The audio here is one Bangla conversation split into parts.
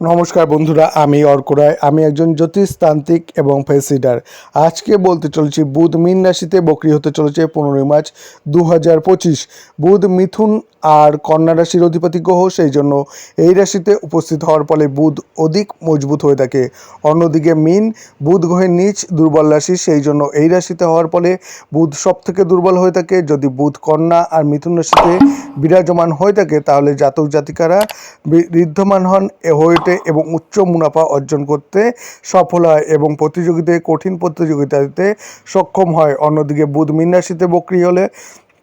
নমস্কার বন্ধুরা, আমি অর্ক রায়। আমি একজন জ্যোতিষতান্ত্রিক এবং ফেসিডার আজকে বলতে চলেছি, বুধ মীন রাশিতে বকরি হতে চলেছে পনেরোই মার্চ দু হাজার পঁচিশ। বুধ মিথুন আর কন্যা রাশির অধিপতি গ্রহ, সেই জন্য এই রাশিতে উপস্থিত হওয়ার ফলে বুধ অধিক মজবুত হয়ে থাকে। অন্যদিকে মিন, বুধ গ্রহের নিচ দুর্বল রাশি, সেই জন্য এই রাশিতে হওয়ার ফলে বুধ সব থেকে দুর্বল হয়ে থাকে। যদি বুধ কন্যা আর মিথুন রাশিতে বিরাজমান হয়ে থাকে, তাহলে জাতক জাতিকারা বৃদ্ধমান হন। এ হয়ে ওঠে এবং উচ্চ মুনাফা অর্জন করতে সফল হয় এবং প্রতিযোগিতায় কঠিন প্রতিযোগিতাতে সক্ষম হয়। অন্যদিকে বুধ মীন বক্রি হলে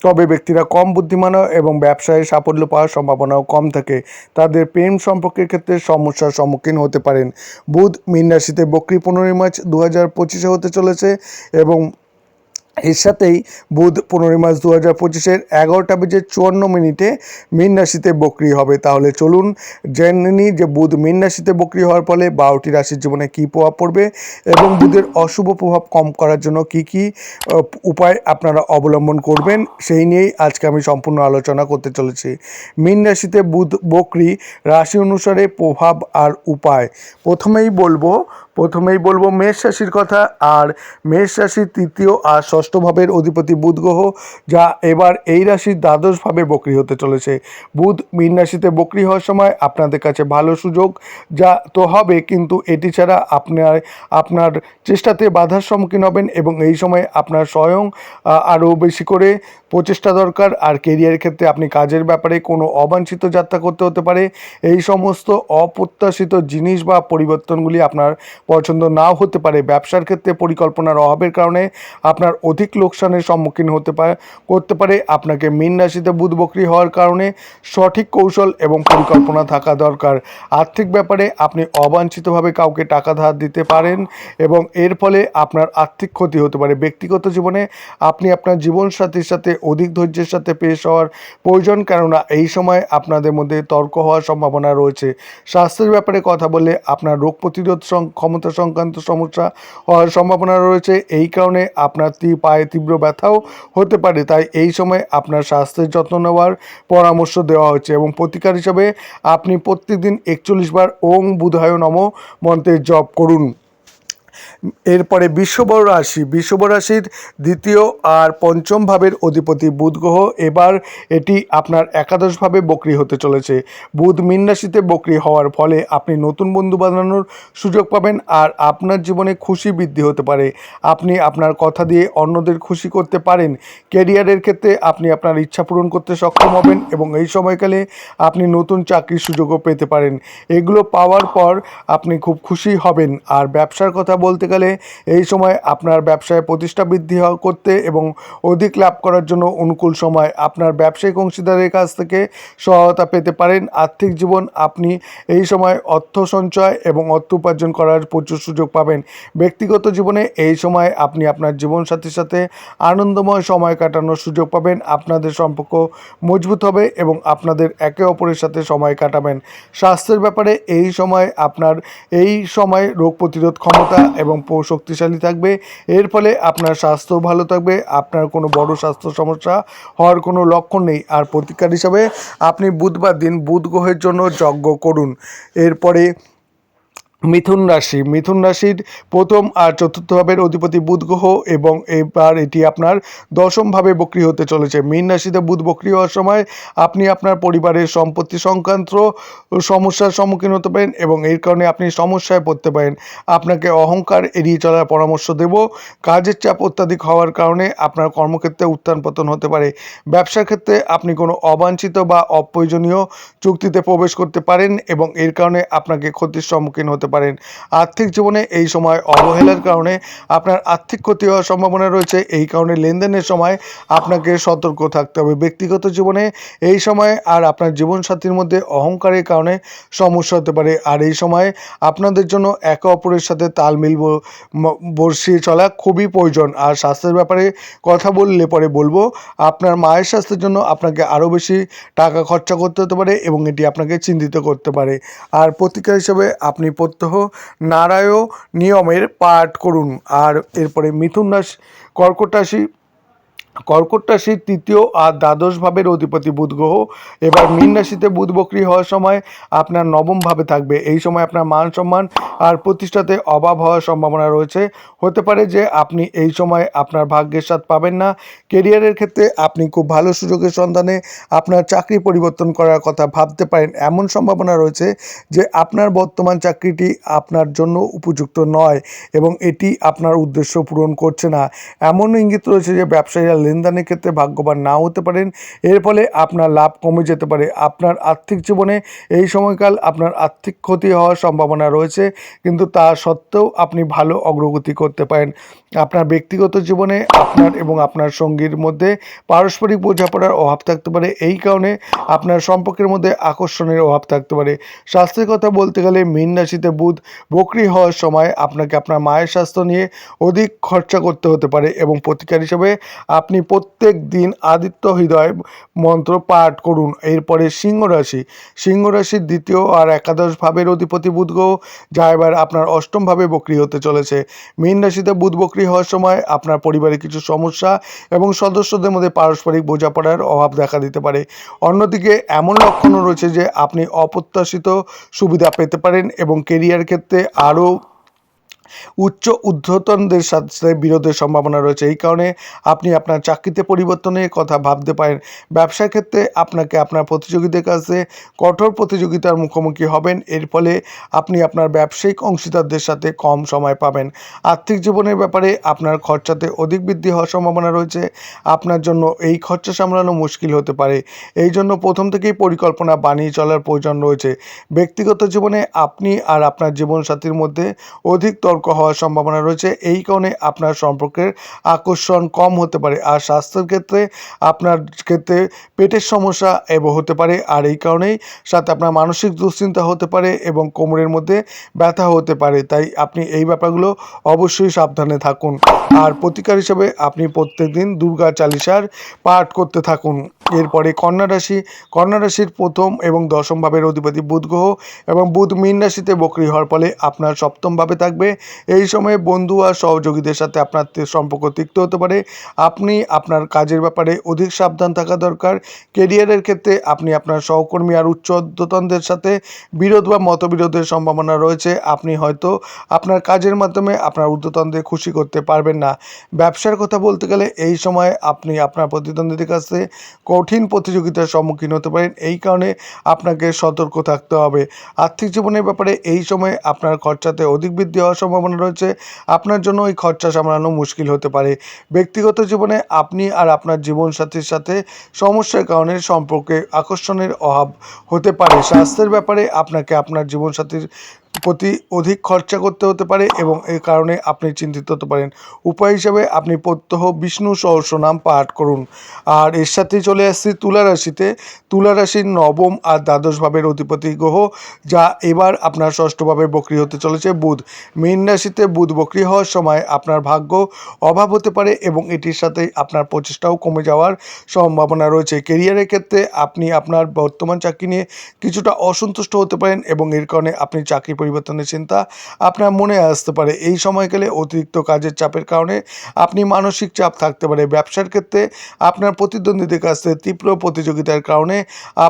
তবে ব্যক্তিরা কম বুদ্ধিমান এবং ব্যবসায় সাফল্য পাওয়ার সম্ভাবনাও কম থাকে। তাদের প্রেম সম্পর্কের ক্ষেত্রে সমস্যার সম্মুখীন হতে পারেন। বুধ মীন রাশিতে বক্রি পনেরোই মার্চ দু হাজার পঁচিশে হতে চলেছে এবং এর সাথেই বুধ পনেরোই মার্চ দু হাজার পঁচিশের এগারোটা বেজে চুয়ান্ন মিনিটে মীন রাশিতে বক্রি হবে। তাহলে চলুন জেনে নিই যে বুধ মীন রাশিতে বক্রি হওয়ার ফলে বারোটি রাশির জীবনে কী প্রভাব পড়বে এবং বুধের অশুভ প্রভাব কম করার জন্য কি কি উপায় আপনারা অবলম্বন করবেন সেই নিয়েই আজকে আমি সম্পূর্ণ আলোচনা করতে চলেছি। মীন রাশিতে বুধ বক্রি রাশি অনুসারে প্রভাব আর উপায়। প্রথমেই বলব প্রথমেই বলব মেষ রাশির কথা, আর মেষ রাশির তৃতীয় আর ষষ্ঠ ভাবের অধিপতি বুধ গ্রহ, যা এবার এই রাশির দ্বাদশভাবে বক্রি হতে চলেছে। বুধ মীন রাশিতে বক্রি হওয়ার সময় আপনাদের কাছে ভালো সুযোগ, যা তো হবে, কিন্তু এটি ছাড়া আপনার আপনার চেষ্টাতে বাধার সম্মুখীন হবেন এবং এই সময় আপনার স্বয়ং আরও বেশি করে প্রচেষ্টা দরকার, আর কেরিয়ারের ক্ষেত্রে আপনি কাজের ব্যাপারে কোনো অবাঞ্ছিত যাত্রা করতে হতে পারে। এই সমস্ত অপ্রত্যাশিত জিনিস বা পরিবর্তনগুলি আপনার পছন্দ নাও হতে পারে। ব্যবসার ক্ষেত্রে পরিকল্পনার অভাবের কারণে আপনার অধিক লোকসানের সম্মুখীন হতে পারে করতে পারে। আপনাকে মীন রাশিতে বুধ বকরি হওয়ার কারণে সঠিক কৌশল এবং পরিকল্পনা থাকা দরকার। আর্থিক ব্যাপারে আপনি অবাঞ্ছিতভাবে কাউকে টাকা ধার দিতে পারেন এবং এর ফলে আপনার আর্থিক ক্ষতি হতে পারে। ব্যক্তিগত জীবনে আপনি আপনার জীবনসাথীর সাথে অধিক ধৈর্যের সাথে পেশ হওয়ার প্রয়োজন, কেননা এই সময় আপনাদের মধ্যে তর্ক হওয়ার সম্ভাবনা রয়েছে। স্বাস্থ্যের ব্যাপারে কথা বলে আপনার রোগ প্রতিরোধ সং- ক্ষমতা সংক্রান্ত সমস্যা হওয়ার সম্ভাবনা রয়েছে। এই কারণে আপনার পায়ে তীব্র ব্যথাও হতে পারে। তাই এই সময় আপনার স্বাস্থ্যের যত্ন নেওয়ার পরামর্শ দেওয়া হয়েছে এবং প্রতিকার হিসাবে আপনি প্রত্যেকদিন একচল্লিশ বার ওং বুধায় নম মন্ত্রের জপ করুন। এরপরে বিশ্ববর রাশি। বিশ্ববর রাশির দ্বিতীয় আর পঞ্চম ভাবের অধিপতি বুধ গ্রহ। এবার এটি আপনার একাদশভাবে বকরি হতে চলেছে। বুধ মীন রাশিতে বকরি হওয়ার ফলে আপনি নতুন বন্ধু বানানোর সুযোগ পাবেন আর আপনার জীবনে খুশি বৃদ্ধি হতে পারে। আপনি আপনার কথা দিয়ে অন্যদের খুশি করতে পারেন। ক্যারিয়ারের ক্ষেত্রে আপনি আপনার ইচ্ছা পূরণ করতে সক্ষম হবেন এবং এই সময়কালে আপনি নতুন চাকরির সুযোগও পেতে পারেন। এগুলো পাওয়ার পর আপনি খুব খুশি হবেন। আর ব্যবসার কথা বলতে গেলে এই সময় আপনার ব্যবসায় প্রতিষ্ঠা বৃদ্ধি করতে এবং অধিক লাভ করার জন্য অনুকূল সময় আপনার ব্যবসায়িক অংশীদারের কাছ থেকে সহায়তা পেতে পারেন। আর্থিক জীবন আপনি এই সময় অর্থ সঞ্চয় এবং অর্থ উপার্জন করার প্রচুর সুযোগ পাবেন। ব্যক্তিগত জীবনে এই সময় আপনি আপনার জীবন জীবনসাথীর সাথে আনন্দময় সময় কাটানোর সুযোগ পাবেন। আপনাদের সম্পর্ক মজবুত হবে এবং আপনাদের একে অপরের সাথে সময় কাটাবেন। স্বাস্থ্যের ব্যাপারে এই সময় আপনার এই সময় রোগ প্রতিরোধ ক্ষমতা এবং প- শক্তিশালী থাকবে। এর ফলে আপনার স্বাস্থ্য ভালো থাকবে, আপনার কোনো বড় স্বাস্থ্য সমস্যা হওয়ার কোনো লক্ষণ নেই। আর প্রতিকার হিসাবে আপনি বুধবার দিন বুধ গ্রহের জন্য যজ্ঞ করুন। এরপরে মিথুন রাশি। মিথুন রাশির প্রথম আর চতুর্থ ভাবের অধিপতি বুধ গ্রহ এবং এবার এটি আপনার দশমভাবে বক্রি হতে চলেছে। মীন রাশিতে বুধ বক্রি হওয়ার সময় আপনি আপনার পরিবারের সম্পত্তি সংক্রান্ত সমস্যার সম্মুখীন হতে পারেন এবং এর কারণে আপনি সমস্যায় পড়তে পারেন। আপনাকে অহংকার এড়িয়ে চলার পরামর্শ দেব। কাজের চাপ অত্যাধিক হওয়ার কারণে আপনার কর্মক্ষেত্রে উত্থান পতন হতে পারে। ব্যবসার ক্ষেত্রে আপনি কোনো অবাঞ্ছিত বা অপ্রয়োজনীয় চুক্তিতে প্রবেশ করতে পারেন এবং এর কারণে আপনাকে ক্ষতির সম্মুখীন হতে পারেন। আর্থিক জীবনে এই সময় অবহেলার কারণে আপনার আর্থিক ক্ষতি হওয়ার সম্ভাবনা রয়েছে। এই কারণে লেনদেনের সময় আপনাকে সতর্ক থাকতে হবে। ব্যক্তিগত জীবনে এই সময় আর আপনার জীবনসাথীর মধ্যে অহংকারের কারণে সমস্যা হতে পারে। আর এই সময় আপনাদের জন্য একে অপরের সাথে তাল মিল বসিয়ে চলা খুবই প্রয়োজন। আর স্বাস্থ্যের ব্যাপারে কথা বললে পরে বলব, আপনার মায়ের স্বাস্থ্যের জন্য আপনাকে আরও বেশি টাকা খরচা করতে হতে পারে এবং এটি আপনাকে চিন্তিত করতে পারে। আর প্রতিকার হিসেবে আপনি প্রত্যহ নারায়ণ নিয়মের পাঠ করুন। আর এরপরে মিথুন রাশি কর্কট রাশি কর্কট রাশির তৃতীয় আর দ্বাদশ ভাবের অধিপতি বুধ গ্রহ। এবার মীন রাশিতে বুধ বক্রি হওয়ার সময় আপনার নবম ভাবে থাকবে। এই সময় আপনার মান সম্মান আর প্রতিষ্ঠাতে অভাব হওয়ার সম্ভাবনা রয়েছে। হতে পারে যে আপনি এই সময় আপনার ভাগ্যের স্বাদ পাবেন না। কেরিয়ারের ক্ষেত্রে আপনি খুব ভালো সুযোগের সন্ধানে আপনার চাকরি পরিবর্তন করার কথা ভাবতে পারেন। এমন সম্ভাবনা রয়েছে যে আপনার বর্তমান চাকরিটি আপনার জন্য উপযুক্ত নয় এবং এটি আপনার উদ্দেশ্য পূরণ করছে না। এমন ইঙ্গিত রয়েছে যে ব্যবসায়ীরা লেনদেনের ক্ষেত্রে ভাগ্যবান না হতে পারেন। এর ফলে আপনার লাভ কমে যেতে পারে। আপনার আর্থিক জীবনে এই সময়কাল আপনার আর্থিক ক্ষতি হওয়ার সম্ভাবনা রয়েছে, কিন্তু তা সত্ত্বেও আপনি ভালো অগ্রগতি করতে পারেন। আপনার ব্যক্তিগত জীবনে, আপনার এবং আপনার সঙ্গীর মধ্যে পারস্পরিক বোঝাপড়ার অভাব থাকতে পারে। এই কারণে আপনার সম্পর্কের মধ্যে আকর্ষণের অভাব থাকতে পারে। স্বাস্থ্যের কথা বলতে গেলে মীন রাশিতে বুধ বকরি হওয়ার সময় আপনাকে আপনার মায়ের স্বাস্থ্য নিয়ে অধিক খরচা করতে হতে পারে এবং প্রতিকার হিসেবে আপনি প্রত্যেক দিন আদিত্য হৃদয় মন্ত্র পাঠ করুন। এরপরে সিংহ রাশি। সিংহ রাশির দ্বিতীয় আর একাদশ ভাবের অধিপতি বুধ গ্রহ, যা এবার আপনার অষ্টম ভাবে বকরি হতে চলেছে। মীন রাশিতে বুধ বকরি হওয়ার সময় আপনার পরিবারে কিছু সমস্যা এবং সদস্যদের মধ্যে পারস্পরিক বোঝাপড়ার অভাব দেখা দিতে পারে। অন্যদিকে এমন লক্ষণও রয়েছে যে আপনি অপ্রত্যাশিত সুবিধা পেতে পারেন এবং কেরিয়ার ক্ষেত্রে আরও উচ্চ ঊর্ধ্বতনদের সাথে বিরোধের সম্ভাবনা রয়েছে। এই কারণে আপনি আপনার চাকরিতে পরিবর্তনের কথা ভাবতে পারেন। ব্যবসার ক্ষেত্রে আপনাকে আপনার প্রতিযোগীদের কাছে কঠোর প্রতিযোগিতার মুখোমুখি হবেন। এর ফলে আপনি আপনার ব্যবসায়িক অংশীদারদের সাথে কম সময় পাবেন। আর্থিক জীবনের ব্যাপারে আপনার খরচাতে অধিক বৃদ্ধি হওয়ার সম্ভাবনা রয়েছে। আপনার জন্য এই খরচা সামলানো মুশকিল হতে পারে। এই জন্য প্রথম থেকেই পরিকল্পনা বানিয়ে চলার প্রয়োজন রয়েছে। ব্যক্তিগত জীবনে আপনি আর আপনার জীবনসাথীর মধ্যে অধিক তর্ক হওয়ার সম্ভাবনা রয়েছে। এই কারণে আপনার সম্পর্কের আকর্ষণ কম হতে পারে আর স্বাস্থ্যের ক্ষেত্রে আপনার ক্ষেত্রে পেটের সমস্যা এবং হতে পারে আর এই কারণেই সাথে আপনার মানসিক দুশ্চিন্তা হতে পারে এবং কোমরের মধ্যে ব্যথা হতে পারে। তাই আপনি এই ব্যাপারগুলো অবশ্যই সাবধানে থাকুন। আর প্রতিকার হিসেবে আপনি প্রত্যেকদিন দুর্গা চালিসার পাঠ করতে থাকুন। এরপরে কন্যা রাশি, কন্যা রাশির প্রথম এবং দশম ভাবের অধিপতি বুধ গ্রহ এবং বুধ মীন রাশিতে বকরি হওয়ার ফলে আপনার সপ্তম ভাবে থাকবে এই সময়ে বন্ধু আর সহযোগীদের সাথে আপনার সম্পর্ক তিক্ত হতে পারে। আপনি আপনার কাজের ব্যাপারে অধিক সাবধান থাকা দরকার। কেরিয়ারের ক্ষেত্রে আপনি আপনার সহকর্মী আর উচ্চ ঊর্ধ্বতনদের সাথে বিরোধ বা মতবিরোধের সম্ভাবনা রয়েছে। আপনি হয়তো আপনার কাজের মাধ্যমে আপনার ঊর্ধ্বতনদের খুশি করতে পারবেন না। ব্যবসার কথা বলতে গেলে এই সময় আপনি আপনার প্রতিদ্বন্দ্বীদের কাছে কঠিন প্রতিযোগিতার সম্মুখীন হতে পারেন। এই কারণে আপনাকে সতর্ক থাকতে হবে। আর্থিক জীবনের ব্যাপারে এই সময় আপনার খরচাতে অধিক বৃদ্ধি হওয়ার সম্ভাবনা রয়েছে, আপনার জন্য ওই খরচা সামলানো মুশকিল হতে পারে। ব্যক্তিগত জীবনে আপনি আর আপনার জীবনসাথীর সাথে সমস্যার কারণে সম্পর্কে আকর্ষণের অভাব হতে পারে। স্বাস্থ্যের ব্যাপারে আপনাকে আপনার জীবনসাথীর প্রতি অধিক খরচা করতে হতে পারে এবং এই কারণে আপনি চিন্তিত হতে পারেন। উপায় হিসাবে আপনি প্রত্যহ বিষ্ণু সহস্র নাম পাঠ করুন। আর এর সাথেই চলে আসছি তুলা রাশিতে। তুলা রাশির নবম আর দ্বাদশ ভাবের অধিপতি গ্রহ, যা এবার আপনার ষষ্ঠভাবে বকরি হতে চলেছে বুধ। মীন রাশিতে বুধ বকরি হওয়ার সময় আপনার ভাগ্য অভাব হতে পারে এবং এটির সাথে আপনার প্রচেষ্টাও কমে যাওয়ার সম্ভাবনা রয়েছে। কেরিয়ারের ক্ষেত্রে আপনি আপনার বর্তমান চাকরি নিয়ে কিছুটা অসন্তুষ্ট হতে পারেন এবং এর কারণে আপনি চাকরি পরিবর্তনের চিন্তা আপনার মনে আসতে পারে। এই সময়কালে অতিরিক্ত কাজের চাপের কারণে আপনি মানসিক চাপ থাকতে পারে। ব্যবসার ক্ষেত্রে আপনার প্রতিদ্বন্দ্বীদের কাছ থেকে তীব্র প্রতিযোগিতার কারণে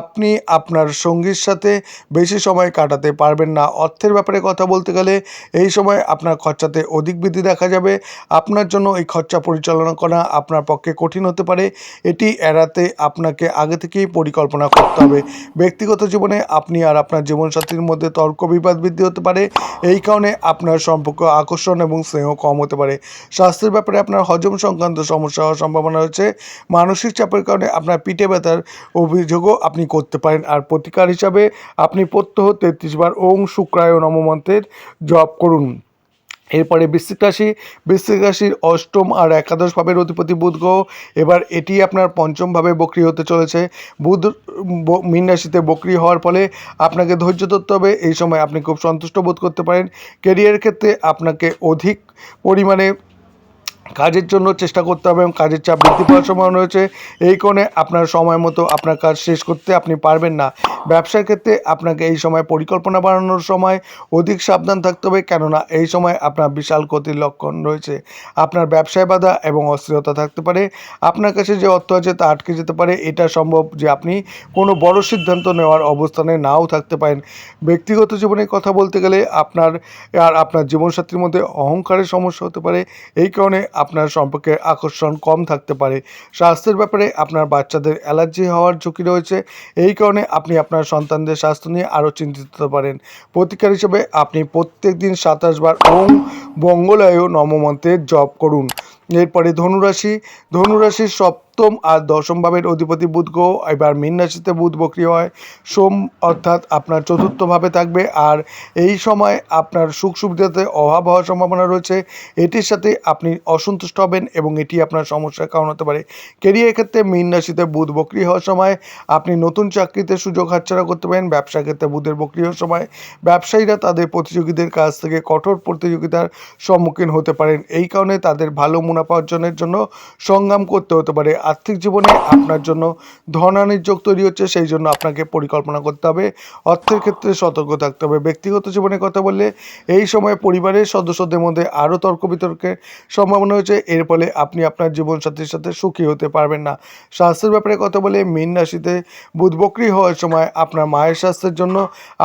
আপনি আপনার সঙ্গীর সাথে বেশি সময় কাটাতে পারবেন না। অর্থের ব্যাপারে কথা বলতে গেলে এই সময় আপনার খরচাতে অধিক বৃদ্ধি দেখা যাবে। আপনার জন্য এই খরচা পরিচালনা করা আপনার পক্ষে কঠিন হতে পারে। এটি এড়াতে আপনাকে আগে থেকেই পরিকল্পনা করতে হবে। ব্যক্তিগত জীবনে আপনি আর আপনার জীবনসাথীর মধ্যে তর্ক বিবাদ বৃদ্ধি হতে পারে। এই কারণে আপনার সম্পর্ক আকর্ষণ এবং স্নেহ কম হতে পারে। স্বাস্থ্যের ব্যাপারে আপনার হজম সংক্রান্ত সমস্যা হওয়ার সম্ভাবনা রয়েছে। মানসিক চাপের কারণে আপনার পিঠে ব্যথার অভিযোগও আপনি করতে পারেন। আর প্রতিকার হিসাবে আপনি প্রত্যহ তেত্রিশ বার ওং শুক্রায় নমমন্ত্রের জপ করুন। এরপরে বৃশ্চিক রাশি, বৃশ্চিক রাশির অষ্টম আর একাদশ ভাবের অধিপতি বুধ গ্রহ। এবার এটি আপনার পঞ্চম ভাবে বক্রি হতে চলেছে। বুধ মীন রাশিতে বক্রি হওয়ার ফলে আপনাকে ধৈর্য ধরতে হবে। এই সময় আপনি খুব সন্তুষ্ট বোধ করতে পারেন। কেরিয়ার ক্ষেত্রে আপনাকে অধিক পরিমাণে কাজের জন্য চেষ্টা করতে হবে এবং কাজের চাপ বৃদ্ধি পাওয়ার সম্ভাবনা রয়েছে। এই কারণে আপনার সময় মতো আপনার কাজ শেষ করতে আপনি পারবেন না। ব্যবসার ক্ষেত্রে আপনাকে এই সময় পরিকল্পনা বানানোর সময় অধিক সাবধান থাকতে হবে, কেননা এই সময় আপনার বিশাল ক্ষতির লক্ষণ রয়েছে। আপনার ব্যবসায় বাধা এবং অস্থিরতা থাকতে পারে। আপনার কাছে যে অর্থ আছে তা আটকে যেতে পারে। এটা সম্ভব যে আপনি কোনো বড় সিদ্ধান্ত নেওয়ার অবস্থানে নাও থাকতে পারেন। ব্যক্তিগত জীবনে কথা বলতে গেলে আপনার আর আপনার জীবনসাথীর মধ্যে অহংকারের সমস্যা হতে পারে। এই কারণে আপনার সম্পর্কে আকর্ষণ কম থাকতে পারে। স্বাস্থ্যের ব্যাপারে আপনার বাচ্চাদের অ্যালার্জি হওয়ার ঝুঁকি রয়েছে। এই কারণে আপনি আপনার সন্তানদের স্বাস্থ্য নিয়ে আরও চিন্তিত হতে পারেন। প্রতিকার হিসেবে আপনি প্রত্যেক দিন সাতাশ বার ওম বঙ্গলায়ও নমমন্ত্রের জপ করুন। এরপরে ধনুরাশি। ধনুরাশির সপ্তম আর দশম ভাবের অধিপতি বুধ গ্রহ, এবার মীন রাশিতে বুধ বক্রিয় হয়। সোম অর্থাৎ আপনার চতুর্থ ভাবে থাকবে আর এই সময় আপনার সুখ সুবিধাতে অভাব হওয়ার সম্ভাবনা রয়েছে। এটির সাথে আপনি অসন্তুষ্ট হবেন এবং এটি আপনার সমস্যার কারণ হতে পারে। কেরিয়ার ক্ষেত্রে মীন রাশিতে বুধ বক্রি হওয়ার সময় আপনি নতুন চাকরিতে সুযোগ হাতছাড়া করতে পারেন। ব্যবসা ক্ষেত্রে বুধের বক্রি হওয়ার সময় ব্যবসায়ীরা তাদের প্রতিযোগীদের কাছ থেকে কঠোর প্রতিযোগিতার সম্মুখীন হতে পারেন। এই কারণে তাদের ভালো মুনাফা অর্জনের জন্য সংগ্রাম করতে হতে পারে। আর্থিক জীবনে আপনার জন্য ধনানির যোগ তৈরি হচ্ছে, সেই জন্য আপনাকে পরিকল্পনা করতে হবে। অর্থের ক্ষেত্রে সতর্ক থাকতে হবে। ব্যক্তিগত জীবনে কথা বললে এই সময় পরিবারের সদস্যদের মধ্যে আরও তর্ক বিতর্কের সম্ভাবনা রয়েছে। এর ফলে আপনি আপনার জীবনসাথীর সাথে সুখী হতে পারবেন না। স্বাস্থ্যের ব্যাপারে কথা বলে মীন রাশিতে বুধ বক্রি হওয়ার সময় আপনার মায়ের স্বাস্থ্যের জন্য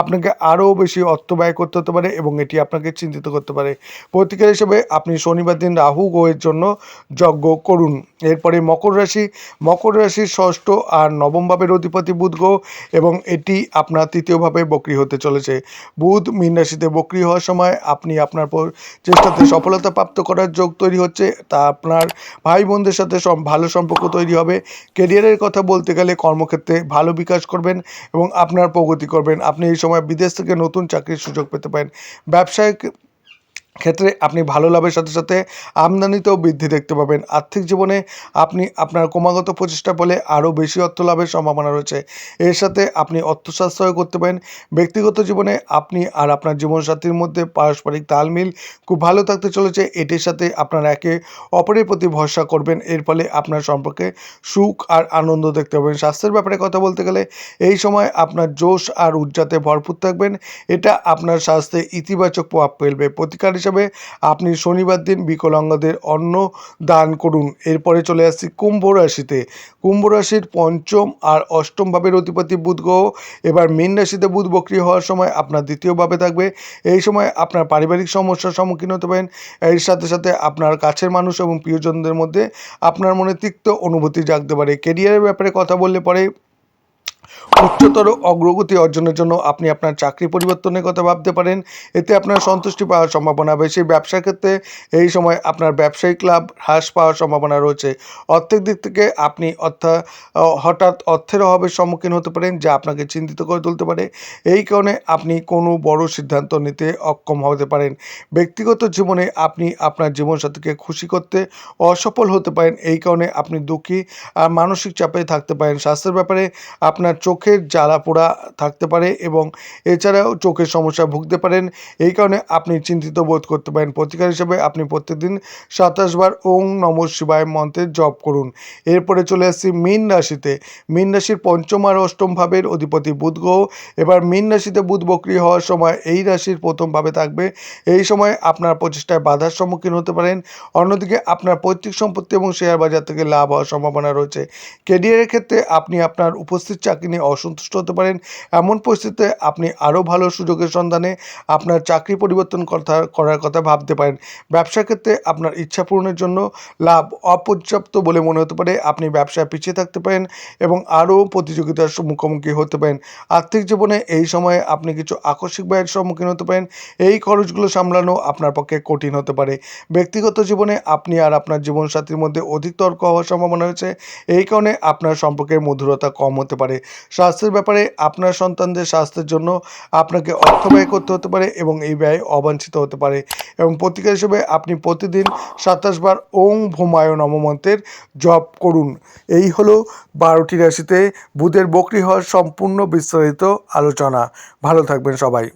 আপনাকে আরও বেশি অর্থ ব্যয় করতে হতে পারে এবং এটি আপনাকে চিন্তিত করতে পারে। প্রতিকার হিসেবে আপনি শনিবার দিন রাহু গ্রহের জন্য যজ্ঞ করুন। এরপরে মকর রাশি মকর রাশির ষষ্ঠ আর নবম ভাবের অধিপতি বুধ গ্রহ এবং এটি আপনার তৃতীয়ভাবে বক্রি হতে চলেছে। বুধ মীন রাশিতে বক্রি হওয়ার সময় আপনি আপনার চেষ্টাতে সফলতা প্রাপ্ত করার যোগ তৈরি হচ্ছে, তা আপনার ভাই বোনদের সাথে ভালো সম্পর্ক তৈরি হবে। কেরিয়ারের কথা বলতে গেলে কর্মক্ষেত্রে ভালো বিকাশ করবেন এবং আপনার প্রগতি করবেন। আপনি এই সময় বিদেশ থেকে নতুন চাকরির সুযোগ পেতে পারেন। ব্যবসায়িক ক্ষেত্রে আপনি ভালো লাভের সাথে সাথে আমদানিতেও বৃদ্ধি দেখতে পাবেন। আর্থিক জীবনে আপনি আপনার ক্রমাগত প্রচেষ্টা বলে আরও বেশি অর্থ লাভের সম্ভাবনা রয়েছে। এর সাথে আপনি অর্থ করতে পারেন। ব্যক্তিগত জীবনে আপনি আর আপনার জীবনসাথীর মধ্যে পারস্পরিক তালমিল খুব ভালো থাকতে চলেছে। এটির সাথে আপনারা একে অপরের প্রতি ভরসা করবেন। এর ফলে আপনার সম্পর্কে সুখ আর আনন্দ দেখতে পাবেন। স্বাস্থ্যের ব্যাপারে কথা বলতে গেলে এই সময় আপনার জোশ আর উজ্জাতে ভরপুর থাকবেন। এটা আপনার স্বাস্থ্যে ইতিবাচক প্রভাব ফেলবে। প্রতিকার হিসাবে আপনি শনিবার দিন বিকলাঙ্গদের অন্ন দান করুন। এরপরে চলে আসছি কুম্ভ রাশিতে। কুম্ভ রাশির পঞ্চম আর অষ্টম ভাবের অধিপতি বুধ গ্রহ। এবার মীন রাশিতে বুধ বক্রি হওয়ার সময় আপনার দ্বিতীয় ভাবে থাকবে। এই সময় আপনার পারিবারিক সমস্যার সম্মুখীন হতে পারেন। এর সাথে সাথে আপনার কাছের মানুষ এবং প্রিয়জনদের মধ্যে আপনার মনে তিক্ত অনুভূতি জাগতে পারে। কেরিয়ারের ব্যাপারে কথা বললে পরে উচ্চতর অগ্রগতি অর্জনের জন্য আপনি আপনার চাকরি পরিবর্তনের কথা ভাবতে পারেন। এতে আপনার সন্তুষ্টি পাওয়ার সম্ভাবনা বেশি। ব্যবসার ক্ষেত্রে এই সময় আপনার ব্যবসায়িক লাভ হ্রাস পাওয়ার সম্ভাবনা রয়েছে। অর্থের দিক থেকে আপনি অর্থাৎ হঠাৎ অর্থের অভাবের সম্মুখীন হতে পারেন, যা আপনাকে চিন্তিত করে তুলতে পারে। এই কারণে আপনি কোনো বড় সিদ্ধান্ত নিতে অক্ষম হতে পারেন। ব্যক্তিগত জীবনে আপনি আপনার জীবনসাথীকে খুশি করতে অসফল হতে পারেন। এই কারণে আপনি দুঃখী আর মানসিক চাপে থাকতে পারেন। স্বাস্থ্যের ব্যাপারে আপনার চোখের জ্বালা পোড়া থাকতে পারে এবং এছাড়াও চোখের সমস্যা ভুগতে পারেন। এই কারণে আপনি চিন্তিত বোধ করতে পারেন। প্রতিকার হিসেবে আপনি প্রত্যেকদিন সাতাশ বার ওং নম শিবায় মন্ত্রের জপ করুন। এরপরে চলে আসছি মীন রাশিতে। মীন রাশির পঞ্চম আর অষ্টম ভাবের অধিপতি বুধ গ্রহ। এবার মীন রাশিতে বুধ বক্রি হওয়ার সময় এই রাশির প্রথম ভাবে থাকবে। এই সময় আপনার প্রচেষ্টায় বাধার সম্মুখীন হতে পারেন। অন্যদিকে আপনার পৈতৃক সম্পত্তি এবং শেয়ার বাজার থেকে লাভ হওয়ার সম্ভাবনা রয়েছে। কেরিয়ারের ক্ষেত্রে আপনি আপনার উপস্থিত চাকরি নিয়ে অসন্তুষ্ট হতে পারেন। এমন পরিস্থিতিতে আপনি আরও ভালো সুযোগের সন্ধানে আপনার চাকরি পরিবর্তন কথা, করার কথা ভাবতে পারেন। ব্যবসার ক্ষেত্রে আপনার ইচ্ছা পূরণের জন্য লাভ অপর্যাপ্ত বলে মনে হতে পারে। আপনি ব্যবসায় পিছিয়ে থাকতে পারেন এবং আরও প্রতিযোগিতার মুখোমুখি হতে পারেন। আর্থিক জীবনে এই সময়ে আপনি কিছু আকস্মিক ব্যয়ের সম্মুখীন হতে পারেন। এই খরচগুলো সামলানো আপনার পক্ষে কঠিন হতে পারে। ব্যক্তিগত জীবনে আপনি আর আপনার জীবনসাথীর মধ্যে অধিক তর্ক হওয়ার সম্ভাবনা রয়েছে। এই কারণে আপনার সম্পর্কের মধুরতা কম হতে পারে। স্বাস্থ্যের ব্যাপারে আপনার সন্তানদের স্বাস্থ্যের জন্য আপনাকে অর্থ ব্যয় করতে হতে পারে এবং এই ব্যয় অবাঞ্ছিত হতে পারে। এবং প্রতিকার হিসেবে আপনি প্রতিদিন সাতাশ বার ওং ভোমায় নবমন্ত্রের জপ করুন। এই হলো বারোটি রাশিতে বুধের বকরি হওয়ার সম্পূর্ণ বিস্তারিত আলোচনা। ভালো থাকবেন সবাই।